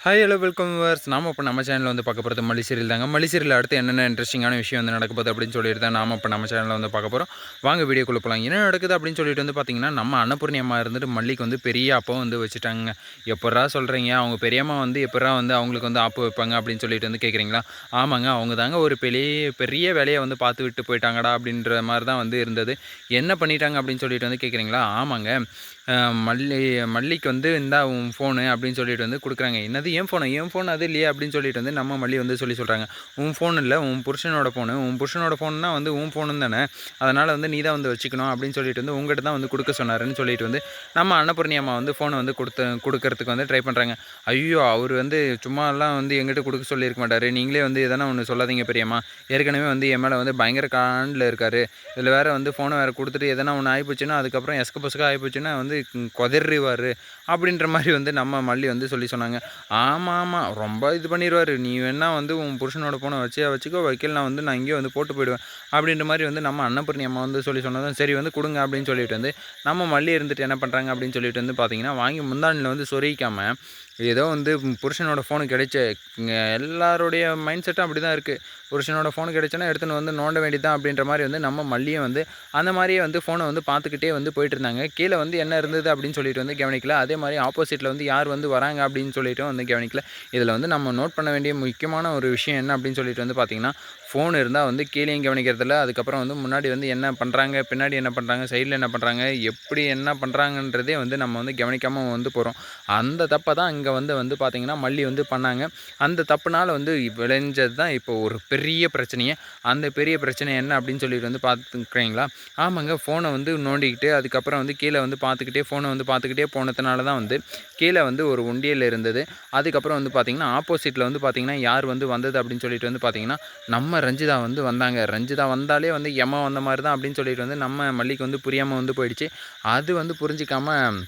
Hi hello welcome verse நாம இப்போ நம்ம சேனலில் வந்து பார்க்க போகிறது மலிசீரியல் தாங்க. மலிசீரியல் அடுத்து என்னென்ன இன்ட்ரெஸ்டிங்கான விஷயம் வந்து நடக்க போகுது அப்படின்னு சொல்லிட்டு தான் நாம் இப்போ நம்ம சேனலில் வந்து பார்க்க போகிறோம் வாங்க வீடியோ போகலாம் என்ன நடக்குது அப்படின்னு சொல்லிட்டு வந்து பார்த்திங்கன்னா நம்ம அன்னபூர்ணியம்மா இருந்துட்டு மல்லிக்கு வந்து பெரிய அப்போ வந்து வச்சுட்டாங்க. எப்படா சொல்கிறீங்க அவங்க பெரியம்மா வந்து எப்படா வந்து அவங்களுக்கு வந்து ஆப்பு வைப்பாங்க அப்படின்னு சொல்லிட்டு வந்து கேட்குறீங்களா ஆமாங்க அவங்க தாங்க ஒரு பெரிய பெரிய வேலையை வந்து பார்த்து விட்டு போயிட்டாங்கடா அப்படின்ற மாதிரி தான் வந்து இருந்தது. என்ன பண்ணிட்டாங்க அப்படின்னு சொல்லிட்டு வந்து கேட்குறீங்களா ஆமாங்க. மல்லி மல்லிக்கு வந்து இந்த உன் ஃபோனு அப்படின்னு சொல்லிட்டு வந்து கொடுக்குறாங்க. என்னது ஏன் ஃபோனு ஏன் ஃபோன் அது இல்லையா அப்படின்னு சொல்லிட்டு வந்து நம்ம மல்லி வந்து சொல்லி சொல்கிறாங்க உன் ஃபோன் இல்லை உன் புருஷனோட ஃபோனு உன் புருஷனோட ஃபோன்னா வந்து உன் ஃபோனு தானே. அதனால் வந்து நீ தான் வந்து வச்சுக்கணும் அப்படின்னு சொல்லிட்டு வந்து உங்கள்கிட்ட தான் வந்து கொடுக்க சொன்னாருன்னு சொல்லிட்டு வந்து நம்ம அன்னபூர்ணி அம்மா வந்து ஃபோனை வந்து கொடுத்து கொடுக்கறதுக்கு வந்து ட்ரை பண்ணுறாங்க ஐயோ அவர் வந்து சும்மாலாம் வந்து எங்கிட்ட கொடுக்க சொல்லியிருக்க மாட்டார். நீங்களே வந்து எதனா ஒன்று சொல்லாதீங்க பெரியம்மா. ஏற்கனவே வந்து என் மேலே வந்து பயங்கர காண்டில் இருக்கார். இதில் வேறு வந்து ஃபோனை வேறு கொடுத்துட்டு எதனா ஒன்று ஆகிப்போச்சுன்னா அதுக்கப்புறம் எஸ்க பஸ்க ஆகிப்போச்சுன்னா வந்து கொதறிவார். அப்படின்ற மாதிரி வந்து நம்ம மல்லி வந்து சொல்லி சொன்னாங்க. ஆமாம் ஆமாம் ரொம்ப இது பண்ணிடுவார் நீ வேணால் வந்து உன் புருஷனோட போனை வச்சு வச்சுக்கோ வைக்கல வந்து நான் இங்கேயே வந்து போட்டு போயிடுவேன். அப்படின்ற மாதிரி வந்து நம்ம அன்னபூர்ணி அம்மா வந்து சொல்லி சொன்னதும் சரி வந்து கொடுங்க அப்படின்னு சொல்லிட்டு வந்து நம்ம மல்லி இருந்துட்டு என்ன பண்ணுறாங்க அப்படின்னு சொல்லிட்டு வந்து பார்த்தீங்கன்னா வாங்கி முந்தானில் வந்து சொரிக்காமல் ஏதோ வந்து புருஷனோட ஃபோனு கிடைச்ச. எல்லாருடைய மைண்ட் செட்டும் அப்படி தான் இருக்குது புருஷனோட ஃபோன் கிடைச்சோன்னா எடுத்துன்னு வந்து நோண்ட வேண்டியதான் அப்படின்ற மாதிரி வந்து நம்ம மல்லியை வந்து அந்த மாதிரியே வந்து ஃபோனை வந்து பார்த்துக்கிட்டே வந்து போயிட்டு இருந்தாங்க. கீழே வந்து என்ன இருந்தது அப்படின்னு சொல்லிட்டு வந்து கவனிக்கல. அதே மாதிரி ஆப்போசிட்டில் வந்து யார் வந்து வராங்க அப்படின்னு சொல்லிட்டு வந்து கவனிக்கல. இதில் வந்து நம்ம நோட் பண்ண வேண்டிய முக்கியமான ஒரு விஷயம் என்ன அப்படின்னு சொல்லிட்டு வந்து பார்த்திங்கன்னா ஃபோன் இருந்தால் வந்து கீழேயும் கவனிக்கிறதில்ல அதுக்கப்புறம் வந்து முன்னாடி வந்து என்ன பண்ணுறாங்க பின்னாடி என்ன பண்ணுறாங்க சைடில் என்ன பண்ணுறாங்க எப்படி என்ன பண்ணுறாங்கன்றதே வந்து நம்ம வந்து கவனிக்காமல் வந்து போகிறோம் அந்த தப்பை தான் இங்கே வந்து வந்து பார்த்திங்கன்னா மல்லி வந்து பண்ணாங்க. அந்த தப்புனால் வந்து விளைஞ்சது தான் இப்போ ஒரு பெரிய பிரச்சனையே. அந்த பெரிய பிரச்சனை என்ன அப்படின்னு சொல்லிட்டு வந்து பார்த்துக்கிறீங்களா ஆமாங்க ஃபோனை வந்து நோண்டிக்கிட்டு அதுக்கப்புறம் வந்து கீழே வந்து பார்த்துக்கிட்டே ஃபோனை வந்து பார்த்துக்கிட்டே போனதுனால தான் வந்து கீழே வந்து ஒரு உண்டியல் இருந்தது. அதுக்கப்புறம் வந்து பார்த்திங்கன்னா ஆப்போசிட்டில் வந்து பார்த்திங்கன்னா யார் வந்து வந்தது அப்படின்னு சொல்லிட்டு வந்து பார்த்திங்கன்னா நம்ம ரஞ்சிதா வந்து வந்தாங்க. ரஞ்சிதா வந்தாலே வந்து எம்மா வந்த மாதிரி தான் அப்படின்னு சொல்லிட்டு வந்து நம்ம மல்லிக்கு வந்து புரியாமல் வந்து போயிடுச்சு. அது வந்து புரிஞ்சிக்காமல்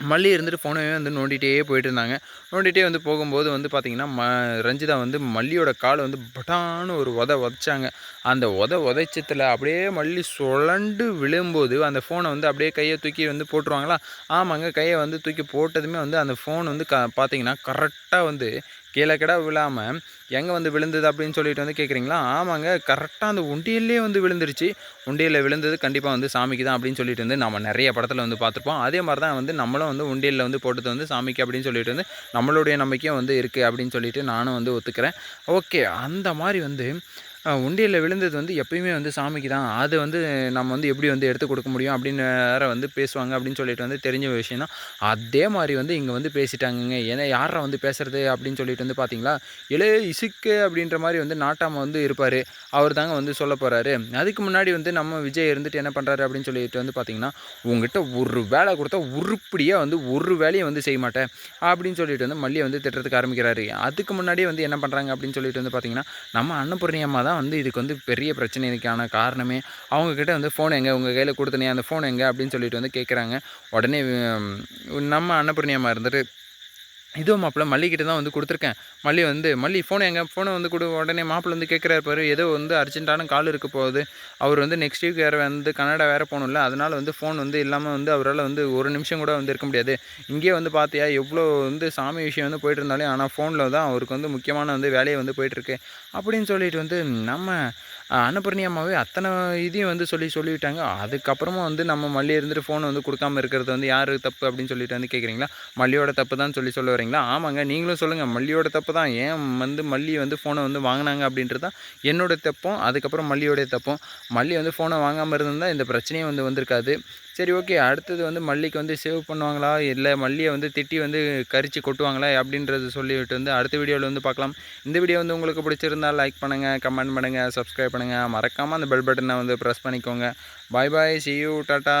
மல்லி இருந்துட்டு ஃபோனையே வந்து நோண்டிகிட்டே போயிட்டு இருந்தாங்க நோண்டிகிட்டே வந்து போகும்போது வந்து பார்த்திங்கன்னா ம ரஞ்சிதா வந்து மல்லியோட காலை வந்து பட்டான்னு ஒரு உத உதச்சாங்க. அந்த உத உதைச்சத்தில் அப்படியே மல்லி சுழண்டு விழும்போது அந்த ஃபோனை வந்து அப்படியே கையை தூக்கி வந்து போட்டுருவாங்களா? ஆமாங்க கையை வந்து தூக்கி போட்டதுமே வந்து அந்த ஃபோன் வந்து க பார்த்திங்கன்னா கரெக்டாக வந்து கீழே கிட விழாமல் எங்கே வந்து விழுந்தது அப்படின்னு சொல்லிட்டு வந்து கேட்குறீங்களா ஆமாங்க கரெக்டாக அந்த உண்டியல்லே வந்து விழுந்துருச்சு. உண்டியலில் விழுந்தது கண்டிப்பாக வந்து சாமிக்கு தான் அப்படின்னு சொல்லிட்டு வந்து நம்ம நிறைய படத்தில் வந்து பார்த்துருப்போம். அதே மாதிரி தான் வந்து நம்மளும் வந்து உண்டியலில் வந்து போட்டது வந்து சாமிக்கு அப்படின்னு சொல்லிட்டு வந்து நம்மளுடைய நம்பிக்கையும் வந்து இருக்குது அப்படின்னு சொல்லிட்டு நானும் வந்து ஒத்துக்கிறேன். ஓகே அந்த மாதிரி வந்து உண்டியலில் விழுந்தது வந்து எப்பயுமே வந்து சாமிக்கு தான் அது வந்து நம்ம வந்து எப்படி வந்து எடுத்து கொடுக்க முடியும் அப்படின்னு வேற வந்து பேசுவாங்க அப்படின்னு சொல்லிட்டு வந்து தெரிஞ்ச விஷயம் தான். அதே மாதிரி வந்து இங்கே வந்து பேசிட்டாங்கங்க. ஏன்னா யாரை வந்து பேசுறது அப்படின்னு சொல்லிட்டு வந்து பார்த்தீங்களா இளைய இசுக்கு அப்படின்ற மாதிரி வந்து நாட்டாம வந்து இருப்பார். அவர் தாங்க வந்து சொல்ல போகிறாரு அதுக்கு முன்னாடி வந்து நம்ம விஜய் இருந்துட்டு என்ன பண்ணுறாரு அப்படின்னு சொல்லிட்டு வந்து பார்த்தீங்கன்னா உங்ககிட்ட ஒரு வேலை கொடுத்தா உருப்படியாக வந்து ஒரு வேலையை வந்து செய்ய மாட்டேன். அப்படின்னு சொல்லிட்டு வந்து மல்லியை வந்து திட்டுறதுக்கு ஆரம்பிக்கிறாரு. அதுக்கு முன்னாடியே வந்து என்ன பண்ணுறாங்க அப்படின்னு சொல்லிட்டு வந்து பார்த்தீங்கன்னா நம்ம அன்னபூர்ணியம்மா தான் தான் வந்து இதுக்கு வந்து பெரிய பிரச்சனைக்கான காரணமே அவங்கக்கிட்ட வந்து ஃபோன் எங்கே? உங்கள் கையில் கொடுத்தனே அந்த ஃபோன் எங்கே? அப்படின்னு சொல்லிட்டு வந்து கேட்குறாங்க உடனே நம்ம அன்னபூர்ணியம்மா இருந்துட்டு இதுவும் மாப்பிள்ள மல்லிக்கிட்ட தான் வந்து கொடுத்துருக்கேன். மல்லி வந்து மல்லி ஃபோனை எங்கே? ஃபோனை வந்து கொடு உடனே மாப்பிள்ள வந்து கேட்குறாரு பாரு ஏதோ வந்து அர்ஜென்ட்டான கால் இருக்க போகுது. அவர் வந்து நெக்ஸ்ட் வீக் வேறு வந்து கனடா வேறு போகணும்ல அதனால் வந்து ஃபோன் வந்து இல்லாமல் வந்து அவரால் வந்து ஒரு நிமிஷம் கூட வந்து இருக்க முடியாது. இங்கே வந்து பார்த்தியா எவ்வளோ வந்து சாமி விஷயம் வந்து போயிட்டு இருந்தாலே ஆனால் ஃபோனில் தான் அவருக்கு வந்து முக்கியமான வந்து வேலையை வந்து போயிட்டுருக்கு அப்படின்னு சொல்லிட்டு வந்து நம்ம அன்னபூர்ணி அம்மாவே அத்தனை இதையும் வந்து சொல்லி சொல்லிவிட்டாங்க. அதுக்கப்புறமா வந்து நம்ம மல்லி இருந்துட்டு ஃபோனை வந்து கொடுக்காம இருக்கிறது வந்து யார் தப்பு அப்படின்னு சொல்லிட்டு வந்து கேட்குறீங்களா மல்லியோட தப்பு தான் சொல்லி சொல்ல வரீங்களா? ஆமாங்க நீங்களும் சொல்லுங்கள் மல்லியோட தப்பு தான். ஏன் வந்து மல்லி வந்து ஃபோனை வந்து வாங்கினாங்க அப்படின்றது தான் என்னோட தப்பும் அதுக்கப்புறம் மல்லியோடைய தப்பும். மல்லி வந்து ஃபோனை வாங்காமல் இருந்தால் இந்த பிரச்சனையும் வந்து வந்திருக்காது. சரி ஓகே. அடுத்தது வந்து மல்லிக்கு வந்து சேவ் பண்ணுவாங்களா? இல்லை மல்லியை வந்து திட்டி வந்து கரிச்சு கொட்டுவாங்களா? அப்படின்றது சொல்லிவிட்டு வந்து அடுத்த வீடியோவில் வந்து பார்க்கலாம். இந்த வீடியோ வந்து உங்களுக்கு பிடிச்சிருந்தால் லைக் பண்ணுங்கள் கமெண்ட் பண்ணுங்கள் சப்ஸ்கிரைப் பண்ணுங்கள் மறக்காமல் அந்த பெல் பட்டனை வந்து ப்ரெஸ் பண்ணிக்கோங்க. Bye bye see you tata